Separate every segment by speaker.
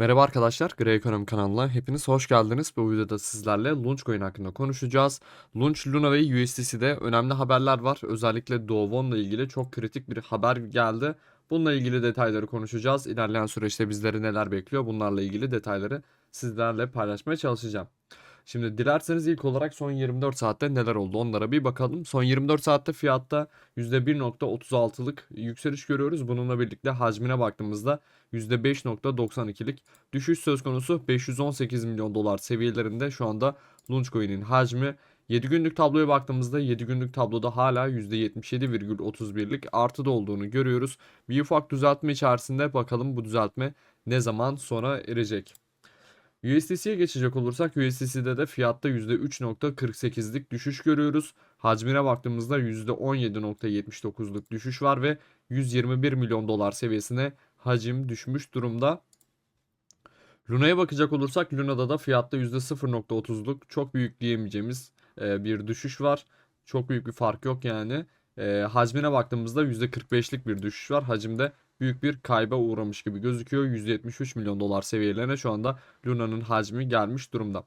Speaker 1: Merhaba arkadaşlar, Grey Ekonomi kanalına hepiniz hoş geldiniz. Bu videoda sizlerle Launchcoin hakkında konuşacağız. Launch, Luna ve USDC'de önemli haberler var. Özellikle Dovon'la ilgili çok kritik bir haber geldi. Bununla ilgili detayları konuşacağız. İlerleyen süreçte bizleri neler bekliyor bunlarla ilgili detayları sizlerle paylaşmaya çalışacağım. Şimdi dilerseniz ilk olarak son 24 saatte neler oldu onlara bir bakalım. Son 24 saatte fiyatta %1.36'lık yükseliş görüyoruz. Bununla birlikte hacmine baktığımızda %5.92'lik düşüş söz konusu 518 milyon dolar seviyelerinde şu anda Launchcoin'in hacmi 7 günlük tabloya baktığımızda 7 günlük tabloda hala %77,31'lik artıda olduğunu görüyoruz. Bir ufak düzeltme içerisinde bakalım bu düzeltme ne zaman sonra erecek. USDC'ye geçecek olursak USDC'de de fiyatta %3.48'lik düşüş görüyoruz. Hacmine baktığımızda %17.79'luk düşüş var ve 121 milyon dolar seviyesine hacim düşmüş durumda. Luna'ya bakacak olursak Luna'da da fiyatta %0.30'luk çok büyük diyemeyeceğimiz e, bir düşüş var. Çok büyük bir fark yok yani. E, hacmine baktığımızda %45'lik bir düşüş var. Hacimde büyük bir kayba uğramış gibi gözüküyor. 173 milyon dolar seviyelerine şu anda Luna'nın hacmi gelmiş durumda.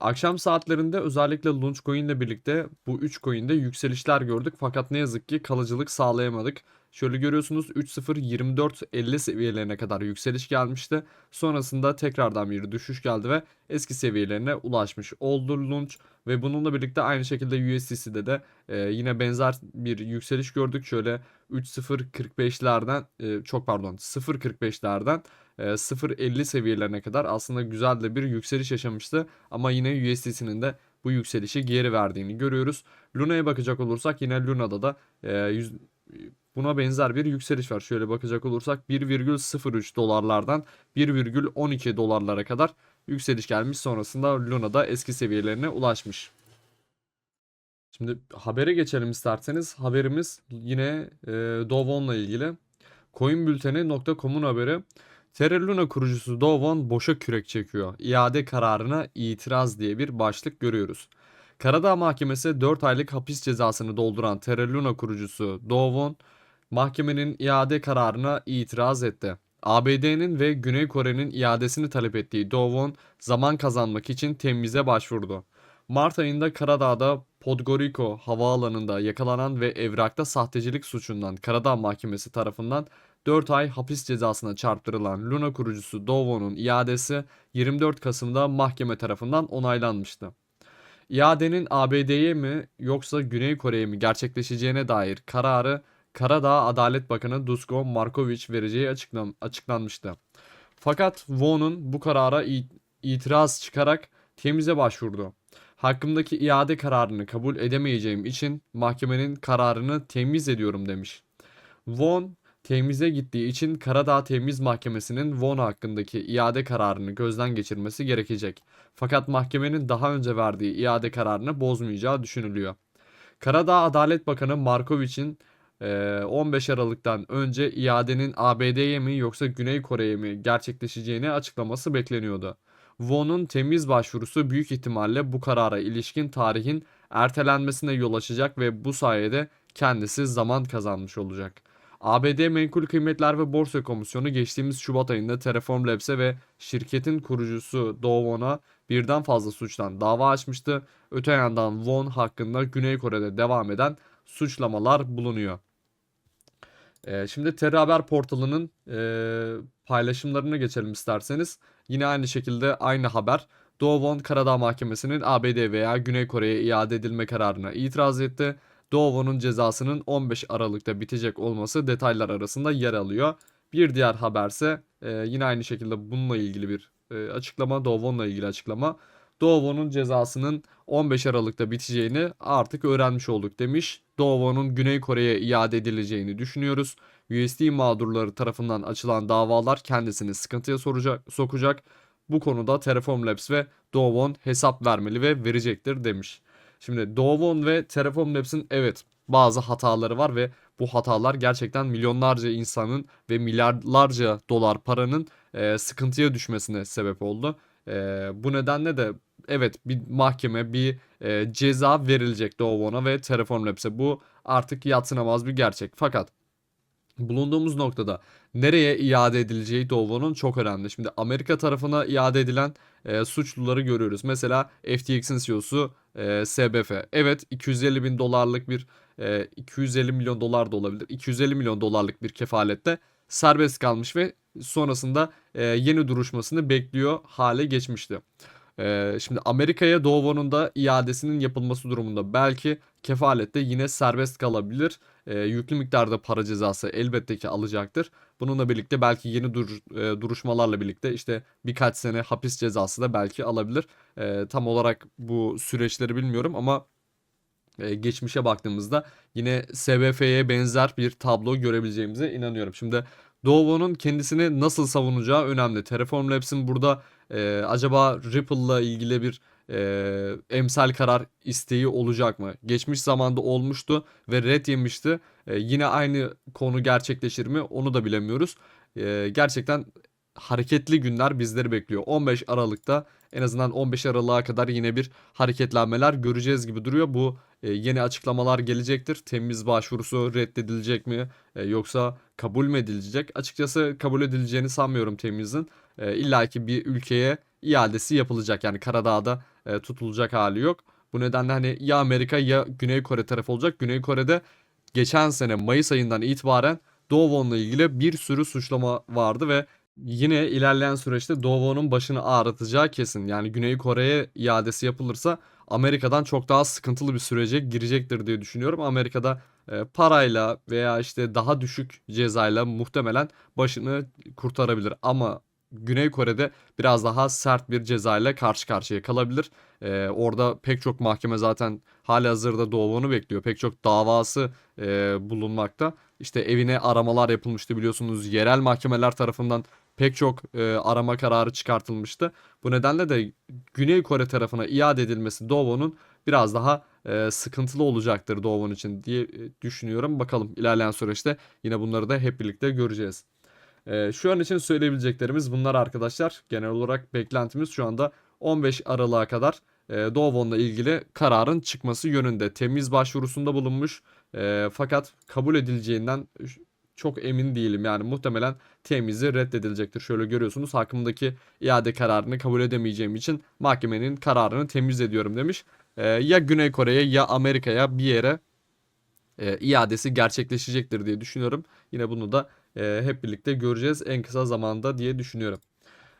Speaker 1: Akşam saatlerinde özellikle Launchcoin ile birlikte bu 3 coin'de yükselişler gördük fakat ne yazık ki kalıcılık sağlayamadık. Şöyle görüyorsunuz 3.0 24 50 seviyelerine kadar yükseliş gelmişti. Sonrasında tekrardan bir düşüş geldi ve eski seviyelerine ulaşmış oldu Launch ve bununla birlikte aynı şekilde USDC'de de e, yine benzer bir yükseliş gördük. Şöyle 3.045'lerden e, çok pardon 0.45'lerden e, 0.50 seviyelerine kadar aslında güzel de bir yükseliş yaşamıştı. Ama yine USDC'nin de bu yükselişi geri verdiğini görüyoruz. Luna'ya bakacak olursak yine Luna'da da e, yüz, buna benzer bir yükseliş var. Şöyle bakacak olursak 1,03 dolarlardan 1,12 dolarlara kadar yükseliş gelmiş. Sonrasında Luna'da eski seviyelerine ulaşmış. Şimdi habere geçelim isterseniz. Haberimiz yine e, Dovon'la ilgili. Coinbülteni.com'un haberi. Terra Luna kurucusu Dovon boşa kürek çekiyor. İade kararına itiraz diye bir başlık görüyoruz. Karadağ Mahkemesi 4 aylık hapis cezasını dolduran Terra Luna kurucusu Dovon, mahkemenin iade kararına itiraz etti. ABD'nin ve Güney Kore'nin iadesini talep ettiği Dovon, zaman kazanmak için temize başvurdu. Mart ayında Karadağ'da Podgorico havaalanında yakalanan ve evrakta sahtecilik suçundan Karadağ Mahkemesi tarafından 4 ay hapis cezasına çarptırılan Luna kurucusu Dovon'un iadesi 24 Kasım'da mahkeme tarafından onaylanmıştı. İadenin ABD'ye mi yoksa Güney Kore'ye mi gerçekleşeceğine dair kararı Karadağ Adalet Bakanı Dusko Markovic vereceği açıklan açıklanmıştı. Fakat Won'un bu karara itiraz çıkarak temize başvurdu. Hakkımdaki iade kararını kabul edemeyeceğim için mahkemenin kararını temiz ediyorum demiş. Won temize gittiği için Karadağ Temiz Mahkemesi'nin Won hakkındaki iade kararını gözden geçirmesi gerekecek. Fakat mahkemenin daha önce verdiği iade kararını bozmayacağı düşünülüyor. Karadağ Adalet Bakanı Markovic'in 15 Aralık'tan önce iadenin ABD'ye mi yoksa Güney Kore'ye mi gerçekleşeceğini açıklaması bekleniyordu. Won'un temiz başvurusu büyük ihtimalle bu karara ilişkin tarihin ertelenmesine yol açacak ve bu sayede kendisi zaman kazanmış olacak. ABD Menkul Kıymetler ve Borsa Komisyonu geçtiğimiz Şubat ayında Terraform Labs'e ve şirketin kurucusu Do Won'a birden fazla suçtan dava açmıştı. Öte yandan Won hakkında Güney Kore'de devam eden suçlamalar bulunuyor. Ee, şimdi Terra Haber portalının e, paylaşımlarına geçelim isterseniz. Yine aynı şekilde aynı haber. Do Won Karadağ Mahkemesi'nin ABD veya Güney Kore'ye iade edilme kararına itiraz etti. Do Won'un cezasının 15 Aralık'ta bitecek olması detaylar arasında yer alıyor. Bir diğer haberse e, yine aynı şekilde bununla ilgili bir e, açıklama. Do Won'la ilgili açıklama. Do Won'un cezasının 15 Aralık'ta biteceğini artık öğrenmiş olduk demiş. Do Won'un Güney Kore'ye iade edileceğini düşünüyoruz. USD mağdurları tarafından açılan davalar kendisini sıkıntıya soracak, sokacak. Bu konuda Terraform Labs ve Do Won hesap vermeli ve verecektir demiş. Şimdi Do Won ve Terraform Labs'in evet bazı hataları var ve bu hatalar gerçekten milyonlarca insanın ve milyarlarca dolar paranın e, sıkıntıya düşmesine sebep oldu. E, bu nedenle de evet bir mahkeme bir e, ceza verilecek Do Won'a ve Terraform Labs'e. Bu artık yatsınamaz bir gerçek. Fakat bulunduğumuz noktada nereye iade edileceği Dovo'nun çok önemli. Şimdi Amerika tarafına iade edilen e, suçluları görüyoruz. Mesela FTX'in CEO'su e, SBF. Evet 250 bin dolarlık bir e, 250 milyon dolar da olabilir. 250 milyon dolarlık bir kefalette serbest kalmış ve sonrasında e, yeni duruşmasını bekliyor hale geçmişti. E, şimdi Amerika'ya Dovo'nun da iadesinin yapılması durumunda belki kefalette yine serbest kalabilir. E, yüklü miktarda para cezası elbette ki alacaktır. Bununla birlikte belki yeni dur, e, duruşmalarla birlikte işte birkaç sene hapis cezası da belki alabilir. E, tam olarak bu süreçleri bilmiyorum ama e, geçmişe baktığımızda yine SBF'ye benzer bir tablo görebileceğimize inanıyorum. Şimdi Dovo'nun kendisini nasıl savunacağı önemli. Terraform Labs'in burada e, acaba Ripple'la ilgili bir e, emsal karar isteği olacak mı? Geçmiş zamanda olmuştu ve red yemişti. E, yine aynı konu gerçekleşir mi? Onu da bilemiyoruz. E, gerçekten hareketli günler bizleri bekliyor. 15 Aralık'ta en azından 15 Aralık'a kadar yine bir hareketlenmeler göreceğiz gibi duruyor. Bu e, yeni açıklamalar gelecektir. Temiz başvurusu reddedilecek mi E, yoksa kabul mü edilecek? Açıkçası kabul edileceğini sanmıyorum temizin. E, İlla ki bir ülkeye iadesi yapılacak. Yani Karadağ'da e, tutulacak hali yok. Bu nedenle hani ya Amerika ya Güney Kore tarafı olacak. Güney Kore'de geçen sene Mayıs ayından itibaren Dovon'la ilgili bir sürü suçlama vardı ve yine ilerleyen süreçte Dovon'un başını ağrıtacağı kesin. Yani Güney Kore'ye iadesi yapılırsa Amerika'dan çok daha sıkıntılı bir sürece girecektir diye düşünüyorum. Amerika'da e, parayla veya işte daha düşük cezayla muhtemelen başını kurtarabilir. Ama Güney Kore'de biraz daha sert bir cezayla karşı karşıya kalabilir. E, orada pek çok mahkeme zaten hali hazırda Dovon'u bekliyor. Pek çok davası e, bulunmakta. İşte evine aramalar yapılmıştı biliyorsunuz. Yerel mahkemeler tarafından pek çok e, arama kararı çıkartılmıştı. Bu nedenle de Güney Kore tarafına iade edilmesi Dovon'un biraz daha e, sıkıntılı olacaktır Dovon için diye e, düşünüyorum. Bakalım ilerleyen süreçte yine bunları da hep birlikte göreceğiz. E, şu an için söyleyebileceklerimiz bunlar arkadaşlar. Genel olarak beklentimiz şu anda 15 Aralık'a kadar e, Dovon'la ilgili kararın çıkması yönünde. Temiz başvurusunda bulunmuş e, fakat kabul edileceğinden çok emin değilim. Yani muhtemelen temizi reddedilecektir. Şöyle görüyorsunuz hakkımdaki iade kararını kabul edemeyeceğim için mahkemenin kararını temiz ediyorum demiş. Ee, ya Güney Kore'ye ya Amerika'ya bir yere e, iadesi gerçekleşecektir diye düşünüyorum. Yine bunu da e, hep birlikte göreceğiz en kısa zamanda diye düşünüyorum.